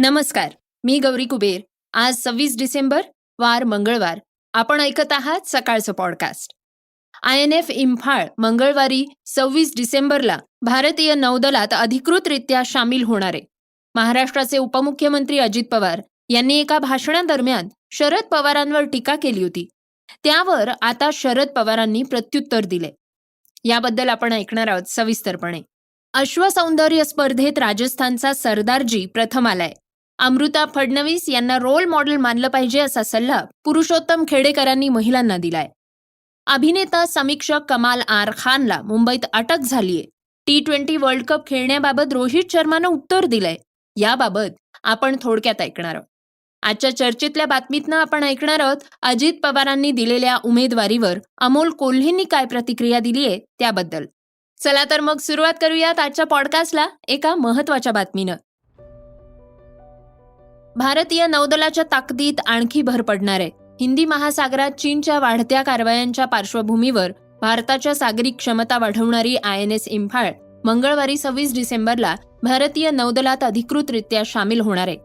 नमस्कार मी गौरी कुबेर. आज सव्वीस डिसेंबर वार मंगळवार. आपण ऐकत आहात सकाळचं podcast. I N F Imphal मंगळवारी सव्वीस डिसेंबरला भारतीय नौदलात अधिकृतरित्या सामील होणार. आहे महाराष्ट्राचे उपमुख्यमंत्री अजित पवार यांनी एका भाषणादरम्यान शरद पवारांवर टीका केली होती. त्यावर आता शरद पवारांनी प्रत्युत्तर दिले. याबद्दल आपण ऐकणार आहोत सविस्तरपणे. अश्वसौंदर्य स्पर्धेत राजस्थानचा सरदारजी प्रथम आलाय. अमृता फडणवीस यांना रोल मॉडेल मानलं पाहिजे असा सल्ला पुरुषोत्तम खेडेकरांनी महिलांना दिलाय. अभिनेता समीक्षक कमाल आर खानला मुंबईत अटक झालीय. टी ट्वेंटी वर्ल्ड कप खेळण्याबाबत रोहित शर्मानं उत्तर दिलंय. याबाबत आपण थोडक्यात ऐकणार आहोत. आजच्या चर्चेतल्या बातमीतनं आपण ऐकणार आहोत अजित पवारांनी दिलेल्या उमेदवारीवर अमोल कोल्हेंनी काय प्रतिक्रिया दिली आहे त्याबद्दल. चला तर मग सुरुवात करूयात आजच्या पॉडकास्टला एका महत्त्वाच्या बातमीनं. भारतीय नौदलाच्या ताकदीत आणखी भर पडणार आहे. हिंदी महासागरात चीनच्या वाढत्या कारवायांच्या पार्श्वभूमीवर भारताच्या सागरी क्षमता वाढवणारी आय एन एस इम्फाळ मंगळवारी सव्वीस डिसेंबरला भारतीय नौदलात अधिकृतरित्या सामील होणार आहे.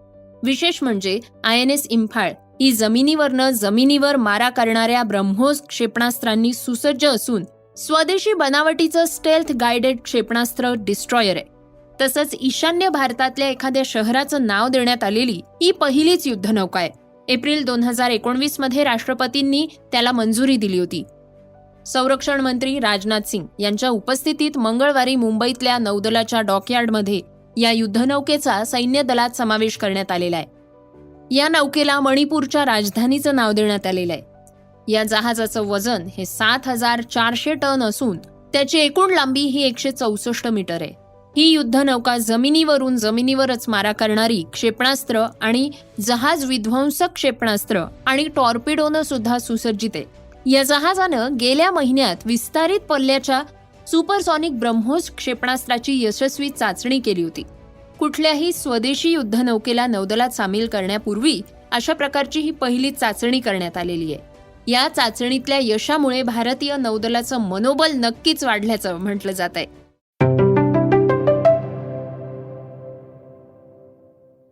विशेष म्हणजे आय एन एस इम्फाळ ही जमिनीवरनं जमिनीवर मारा करणाऱ्या ब्रह्मोस क्षेपणास्त्रांनी सुसज्ज असून स्वदेशी बनावटीचं स्टेल्थ गायडेड क्षेपणास्त्र डिस्ट्रॉयर आहे. तसंच ईशान्य भारतातल्या एखाद्या शहराचं नाव देण्यात आलेली ही पहिलीच युद्धनौका आहे. एप्रिल दोन हजार एकोणवीसमध्ये राष्ट्रपतींनी त्याला मंजुरी दिली होती. संरक्षण मंत्री राजनाथ सिंग यांच्या उपस्थितीत मंगळवारी मुंबईतल्या नौदलाच्या डॉकयार्डमध्ये या युद्धनौकेचा सैन्य दलात समावेश करण्यात आलेला आहे. या नौकेला मणिपूरच्या राजधानीचं नाव देण्यात आलेलं आहे. या जहाजाचं वजन हे सात हजार चारशे टन असून त्याची एकूण लांबी ही एकशे चौसष्ट मीटर आहे. ही युद्धनौका जमिनीवरून जमिनीवरच मारा करणारी क्षेपणास्त्र आणि जहाज विध्वंसक क्षेपणास्त्र आणि टॉर्पिडोनं सुद्धा सुसज्जित. आहे या जहाजानं गेल्या महिन्यात विस्तारित पल्ल्याच्या सुपरसॉनिक ब्रह्मोस क्षेपणास्त्राची यशस्वी चाचणी केली होती. कुठल्याही स्वदेशी युद्धनौकेला नौदलात सामील करण्यापूर्वी अशा प्रकारची ही पहिली चाचणी करण्यात आलेली आहे. या चाचणीतल्या यशामुळे भारतीय नौदलाचं मनोबल नक्कीच वाढल्याचं म्हटलं जात आहे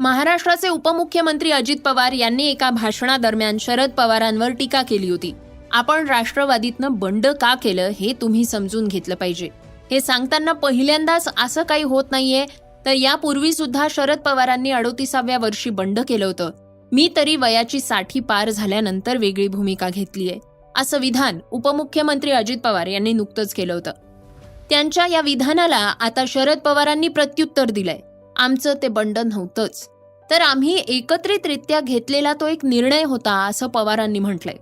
महाराष्ट्राचे उपमुख्यमंत्री अजित पवार यांनी एका भाषणादरम्यान शरद पवारांवर टीका केली होती. आपण राष्ट्रवादीतनं बंड का केलं हे तुम्ही समजून घेतलं पाहिजे. हे सांगताना पहिल्यांदाच असं काही होत नाहीये. तर यापूर्वी सुद्धा शरद पवारांनी अडोतीसाव्या वर्षी बंड केलं होतं. मी तरी वयाची साठी पार झाल्यानंतर वेगळी भूमिका घेतलीये असं विधान उपमुख्यमंत्री अजित पवार यांनी नुकतंच केलं होतं. त्यांच्या या विधानाला आता शरद पवारांनी प्रत्युत्तर दिलंय. आमचं ते बंड नव्हतंच. तर आम्ही एकत्रितरित्या घेतलेला तो एक निर्णय होता असं पवारांनी म्हटलंय.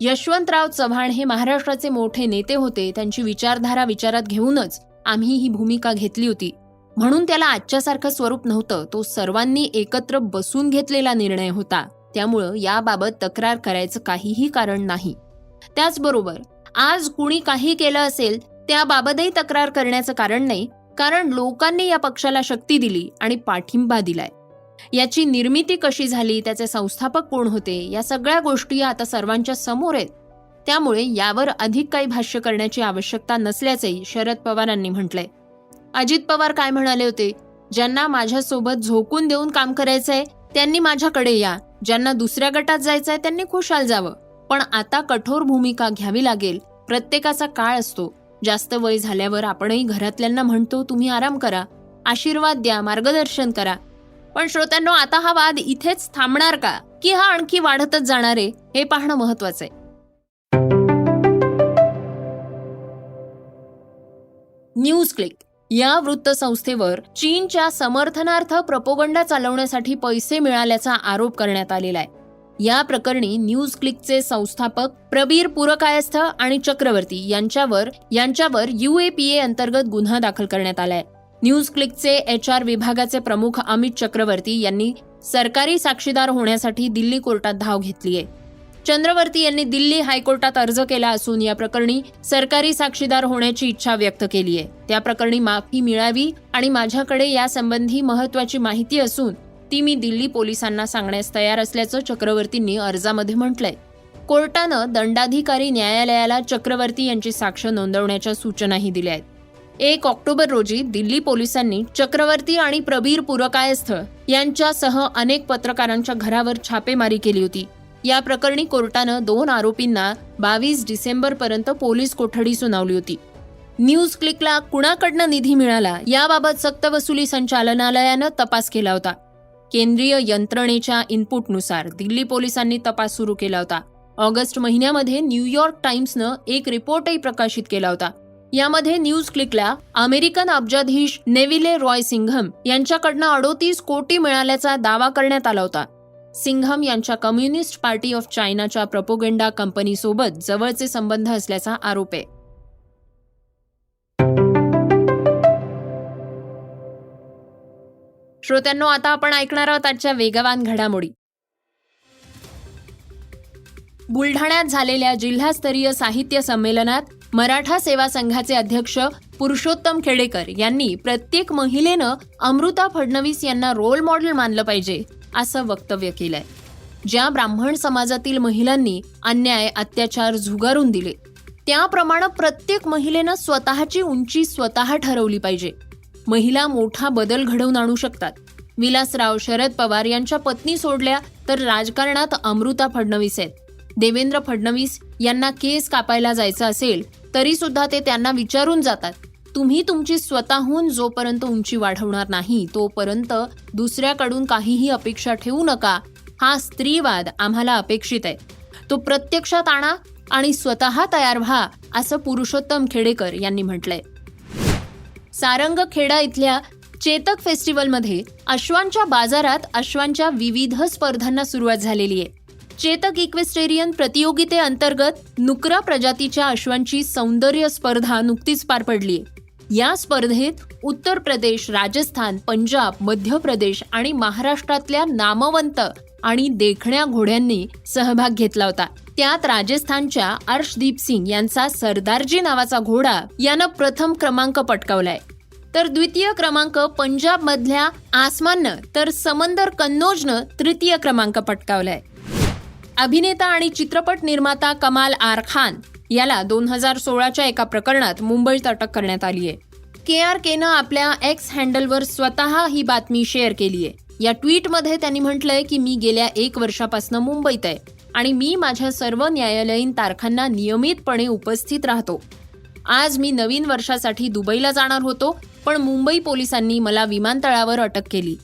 यशवंतराव चव्हाण हे महाराष्ट्राचे मोठे नेते होते त्यांची विचारधारा विचारात घेऊनच आम्ही ही भूमिका घेतली होती. म्हणून त्याला आजच्यासारखं स्वरूप नव्हतं तो सर्वांनी एकत्र बसून घेतलेला निर्णय होता. त्यामुळं याबाबत तक्रार करायचं काहीही कारण नाही. त्याचबरोबर आज कुणी काही केलं असेल त्याबाबतही तक्रार करण्याचं कारण नाही कारण लोकांनी या पक्षाला शक्ती दिली आणि पाठिंबा दिलाय. याची निर्मिती कशी झाली त्याचे संस्थापक कोण होते या सगळ्या गोष्टी आता सर्वांच्या समोर आहेत. त्यामुळे यावर अधिक काही भाष्य करण्याची आवश्यकता नसल्याचंही शरद पवारांनी म्हटलंय. अजित पवार काय म्हणाले होते ज्यांना माझ्यासोबत झोकून देऊन काम करायचंय त्यांनी माझ्याकडे या. ज्यांना दुसऱ्या गटात जायचंय त्यांनी खुशाल जावं. पण आता कठोर भूमिका घ्यावी लागेल. प्रत्येकाचा काळ असतो. जास्त वय झाल्यावर आपणही घरातल्यांना म्हणतो तुम्ही आराम करा आशीर्वाद द्या मार्गदर्शन करा. पण श्रोत्यांनो आता हा वाद इथेच थांबणार का? की हा आणखी वाढतच जाणार आहे हे पाहणं महत्वाचं आहे. News click. या वृत्तसंस्थेवर चीनच्या समर्थनार्थ प्रपोगंडा चालवण्यासाठी पैसे मिळाल्याचा आरोप करण्यात आलेला आहे. या प्रकरणी न्यूज क्लिकचे संस्थापक प्रबीर पुरकायस्थ आणि चक्रवर्ती यांच्यावर यांच्यावर युएपीए अंतर्गत गुन्हा दाखल करण्यात आलाय. न्यूज क्लिकचे एच आर विभागाचे प्रमुख अमित चक्रवर्ती यांनी सरकारी साक्षीदार होण्यासाठी दिल्ली कोर्टात धाव घेतली आहे. चंद्रवर्ती यांनी दिल्ली हायकोर्टात अर्ज केला असून या प्रकरणी सरकारी साक्षीदार होण्याची इच्छा व्यक्त केली आहे. त्या प्रकरणी माफी मिळावी आणि माझ्याकडे यासंबंधी महत्वाची माहिती असून ती मी दिल्ली पोलिसांना सांगण्यास तयार असल्याचं चक्रवर्तींनी अर्जामध्ये म्हटलंय. कोर्टानं दंडाधिकारी न्यायालयाला चक्रवर्ती यांची साक्ष नोंदवण्याच्या सूचनाही दिल्या आहेत. एक ऑक्टोबर रोजी दिल्ली पोलिसांनी चक्रवर्ती आणि प्रबीर पुरकायस्थ यांच्यासह अनेक पत्रकारांच्या घरावर छापेमारी केली होती. या प्रकरणी कोर्टानं दोन आरोपींना बावीस डिसेंबर पर्यंत पोलीस कोठडी सुनावली होती. न्यूज क्लिकला कुणाकडनं निधी मिळाला याबाबत सक्तवसुली संचालनालयानं तपास केला होता. केंद्रीय यंत्रणेच्या इनपुटनुसार दिल्ली पोलिसांनी तपास सुरू केला होता. ऑगस्ट महिन्यामध्ये न्यूयॉर्क टाइम्सनं एक रिपोर्टही प्रकाशित केला होता. यामध्ये न्यूज क्लिकला अमेरिकन अब्जाधीश नेविले रॉय सिंघम यांच्याकडनं अडोतीस कोटी मिळाल्याचा दावा करण्यात आला होता. सिंघम यांच्या कम्युनिस्ट पार्टी ऑफ चायनाच्या प्रपोगेंडा कंपनीसोबत जवळचे संबंध असल्याचा आरोप आहे. श्रोत्यांनो आता आपण ऐकणार आहोत आजच्या वेगवान घडामोडी. बुलढाण्यात झालेल्या जिल्हास्तरीय साहित्य संमेलनात मराठा सेवा संघाचे अध्यक्ष पुरुषोत्तम खेडेकर यांनी प्रत्येक महिलेनं अमृता फडणवीस यांना रोल मॉडेल मानलं पाहिजे असं वक्तव्य केलंय. ज्या ब्राह्मण समाजातील महिलांनी अन्याय अत्याचार झुगारून दिले त्याप्रमाणे प्रत्येक महिलेनं स्वतःची उंची स्वतः ठरवली पाहिजे. महिला मोठा बदल घडवून आणू शकतात. विलासराव शरद पवार यांच्या पत्नी सोडल्या तर राजकारणात अमृता फडणवीस आहेत. देवेंद्र फडणवीस यांना केस कापायला जायचं असेल तरी सुद्धा ते त्यांना विचारून जातात. तुम्ही तुमची स्वतःहून जोपर्यंत उंची वाढवणार नाही तोपर्यंत दुसऱ्याकडून काहीही अपेक्षा ठेवू नका. हा स्त्रीवाद आम्हाला अपेक्षित आहे. तो प्रत्यक्षात आणा आणि स्वतः तयार व्हा असं पुरुषोत्तम खेडेकर यांनी म्हटलंय. सारंगखेडा इथल्या चेतक फेस्टिवलमध्ये अश्वांच्या बाजारात अश्वांच्या विविध स्पर्धांना सुरुवात झालेली आहे. चेतक इक्वेस्टेरियन प्रतियोगितेअंतर्गत नुकरा प्रजातीच्या अश्वांची सौंदर्य स्पर्धा नुकतीच पार पडली या स्पर्धेत उत्तर प्रदेश राजस्थान पंजाब मध्य प्रदेश आणि महाराष्ट्रातल्या नामवंत आणि देखण्या घोड्यांनी सहभाग घेतला होता. त्यात राजस्थानच्या अर्शदीप सिंग यांचा सरदारजी नावाचा घोडा यानं प्रथम क्रमांक पटकावलाय. तर द्वितीय क्रमांक पंजाब मधल्या आसमाननं तर समंदर कन्नोजनं तृतीय क्रमांक पटकावलाय. अभिनेता आणि चित्रपट निर्माता कमाल आर खान याला दोन हजार सोळाच्या एका प्रकरणात मुंबईत अटक करण्यात आली आहे के आर केनं आपल्या एक्स हँडलवर स्वतः ही बातमी शेअर केली आहे या ट्विटमध्ये त्यांनी म्हटलंय की मी गेल्या एक वर्षापासून मुंबईत आहे आणि मी माझ्या सर्व न्यायालयीन तारखांना नियमितपणे उपस्थित राहतो. आज मी नवीन वर्षासाठी दुबईला जाणार होतो पण मुंबई पोलिसांनी मला विमानतळावर अटक केली.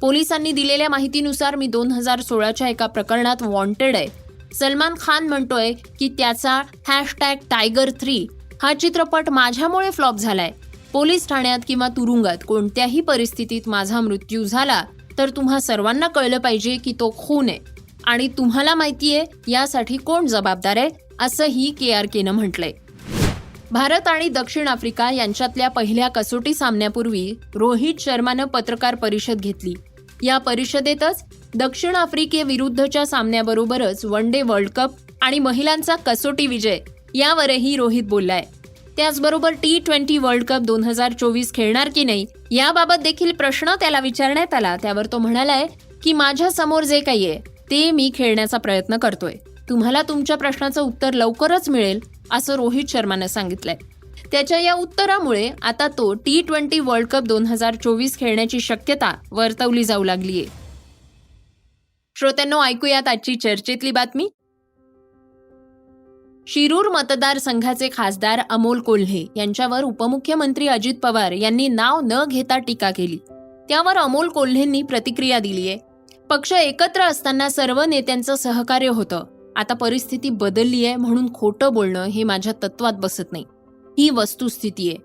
पोलिसांनी दिलेल्या माहितीनुसार मी दोन हजार सोळाच्या एका प्रकरणात वॉन्टेड आहे. सलमान खान म्हणतोय की त्याचा हॅशटॅग टायगर थ्री हा चित्रपट माझ्यामुळे फ्लॉप झालाय. पोलीस ठाण्यात किंवा तुरुंगात कोणत्याही परिस्थितीत माझा मृत्यू झाला तर तुम्हा सर्वांना कळलं पाहिजे की तो खून आहे. आणि तुम्हाला माहितीये यासाठी कोण जबाबदार आहे असंही के आर केनं म्हटलंय. भारत आणि दक्षिण आफ्रिका यांच्यातल्या पहिल्या कसोटी सामन्यापूर्वी रोहित शर्मानं पत्रकार परिषद घेतली. या परिषदेतच दक्षिण आफ्रिकेविरुद्धच्या सामन्याबरोबरच वन डे वर्ल्ड कप आणि महिलांचा कसोटी विजय यावरही रोहित बोललाय. त्याचबरोबर टी ट्वेंटी वर्ल्ड कप दोन हजार चोवीस खेळणार की नाही याबाबत देखील प्रश्न त्याला विचारण्यात आला. त्यावर तो म्हणालाय की माझ्यासमोर जे काही आहे ते मी खेळण्याचा प्रयत्न करतोय. तुम्हाला तुमच्या प्रश्नाचं उत्तर लवकरच मिळेल असं रोहित शर्मानं सांगितलंय. त्याच्या या उत्तरामुळे आता तो टी ट्वेंटी वर्ल्ड कप दोन हजार चोवीस खेळण्याची शक्यता वर्तवली जाऊ लागलीय. श्रोत्यांनो ऐकूयात आजची चर्चेतली बातमी. शिरूर मतदारसंघाचे खासदार अमोल कोल्हे यांच्यावर उपमुख्यमंत्री अजित पवार यांनी नाव न घेता टीका केली. त्यावर अमोल कोल्हेंनी प्रतिक्रिया दिली आहे. पक्ष एकत्र असताना सर्व नेत्यांचं सहकार्य होतं. आता परिस्थिती बदलली आहे म्हणून खोटं बोलणं हे माझ्या तत्वात बसत नाही. ही वस्तुस्थिती आहे.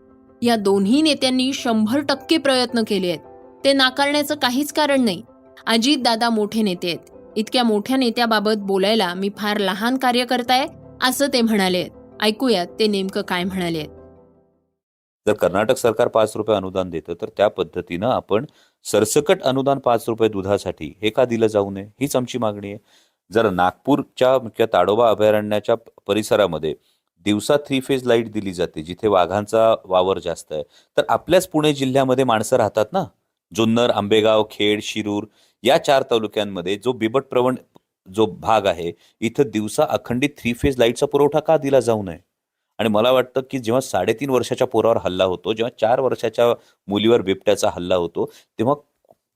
या दोन्ही नेत्यांनी शंभर टक्के प्रयत्न केले आहेत. ते नाकारण्याचं काहीच कारण नाही. अजित दादा मोठे नेते आहेत. इतक्या मोठ्या नेत्याबाबत बोलायला मी फार लहान कार्य करताय असं ते म्हणाले. ऐकूयात ते नेमकं काय म्हणाले. जर कर्नाटक सरकार पाच रुपये अनुदान देतं तर त्या पद्धतीनं आपण सरसकट अनुदान पाच रुपये दुधासाठी हे का दिलं जाऊ नये? हीच आमची मागणी आहे. जर नागपूरच्या किंवा ताडोबा अभयारण्याच्या परिसरामध्ये दिवसा थ्री फेज लाइट दिली जाते जिथे वाघांचा वावर जास्त आहे तर आपल्याच पुणे जिल्ह्यामध्ये माणसं राहतात ना? जुन्नर आंबेगाव खेड शिरूर या चार तालुक्यांमध्ये जो बिबट प्रवण जो भाग आहे इथं दिवसा अखंडित थ्री फेज लाईटचा पुरवठा का दिला जाऊ नये? आणि मला वाटतं की जेव्हा साडेतीन वर्षाच्या पोरावर हल्ला होतो जेव्हा चार वर्षाच्या मुलीवर बिबट्याचा हल्ला होतो तेव्हा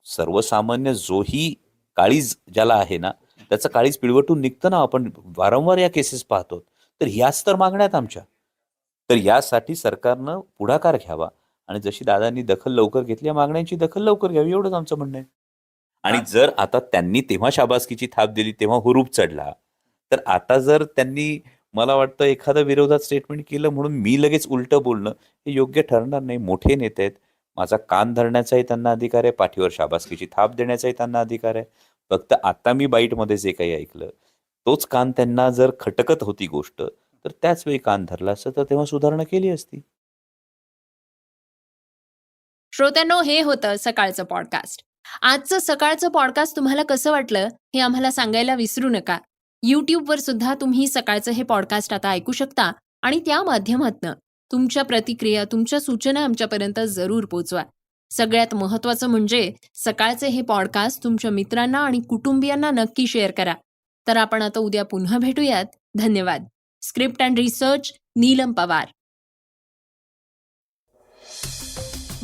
सर्वसामान्य जोही काळीज ज्याला आहे ना त्याचं काळीज पिळवटून निघतं ना आपण वारंवार या केसेस पाहतो. तर ह्याच तर मागण्यात आमच्या. तर यासाठी सरकारनं पुढाकार घ्यावा. आणि जशी दादांनी दखल लवकर घेतली या मागण्यांची दखल लवकर घ्यावी एवढंच आमचं म्हणणं आहे. आणि जर आता त्यांनी तेव्हा शाबासकीची थाप दिली तेव्हा हुरूप चढला तर आता जर त्यांनी मला वाटतं एखादं विरोधात स्टेटमेंट केलं म्हणून मी लगेच उलटं बोलणं हे योग्य ठरणार नाही. मोठे नेते आहेत. माझा कान धरण्याचाही त्यांना अधिकार आहे. पाठीवर शाबासकीची थाप देण्याचाही त्यांना अधिकार आहे. फक्त आता मी बाईटमध्ये जे काही ऐकलं तोच कान त्यांना जर खटकत होती गोष्ट तर त्याच वेळी कान धरला असतं तर तेव्हा सुधारणा केली असती. श्रोत्यांनो हे होतं सकाळचं पॉडकास्ट आजचं सकाळचं पॉडकास्ट तुम्हाला कसं वाटलं हे आम्हाला सांगायला विसरू नका. यूट्यूबवर सुद्धा तुम्ही सकाळचं हे पॉडकास्ट आता ऐकू शकता आणि त्या माध्यमातनं तुमच्या प्रतिक्रिया तुमच्या सूचना आमच्यापर्यंत जरूर पोचवा. सगळ्यात महत्त्वाचं म्हणजे सकाळचे हे पॉडकास्ट तुमच्या मित्रांना आणि कुटुंबियांना नक्की शेअर करा. तर आपण आता उद्या पुन्हा भेटूयात. धन्यवाद. Script and research Neelam Pawar.